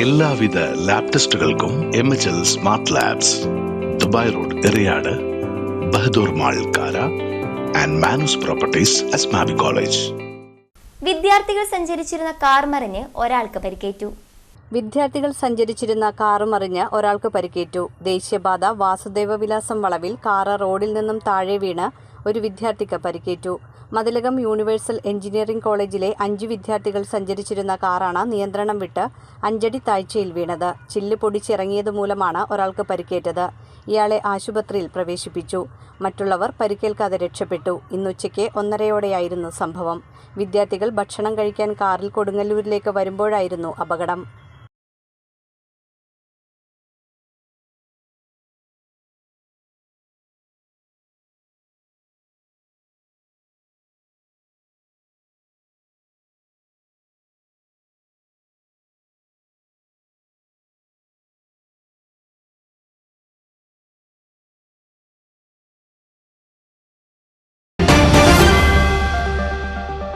എല്ലാവിധ lab ടെസ്റ്റുകൾക്കും M H L smart labs Dubai road Eriyad Bahadur mall Kara and Manus properties Asmabi college വിദ്യാർത്ഥികൾ സഞ്ചരിച്ചിരുന്ന car മറിഞ്ഞ് ഒരാൾക്ക് പരിക്കേറ്റു. വിദ്യാർത്ഥികൾ സഞ്ചരിച്ചിരുന്ന കാറ് മറിഞ്ഞ് ഒരാൾക്ക് പരിക്കേറ്റു. ദേശീയപാത വാസുദേവ വിലാസം വളവിൽ കാറ് റോഡിൽ നിന്നും താഴെ വീണ് ഒരു വിദ്യാർത്ഥിക്ക് പരിക്കേറ്റു. മതിലകം യൂണിവേഴ്സൽ എഞ്ചിനീയറിംഗ് കോളേജിലെ അഞ്ച് വിദ്യാർത്ഥികൾ സഞ്ചരിച്ചിരുന്ന കാറാണ് നിയന്ത്രണം വിട്ട് അഞ്ചടി താഴ്ചയിൽ വീണത്. ചില്ല് പൊടിച്ചിറങ്ങിയത് മൂലമാണ് ഒരാൾക്ക് പരിക്കേറ്റത്. ഇയാളെ ആശുപത്രിയിൽ പ്രവേശിപ്പിച്ചു. മറ്റുള്ളവർ പരിക്കേൽക്കാതെ രക്ഷപ്പെട്ടു. ഇന്നുച്ചയ്ക്ക് ഒന്നരയോടെയായിരുന്നു സംഭവം. വിദ്യാർത്ഥികൾ ഭക്ഷണം കഴിക്കാൻ കാറിൽ കൊടുങ്ങല്ലൂരിലേക്ക് വരുമ്പോഴായിരുന്നു അപകടം.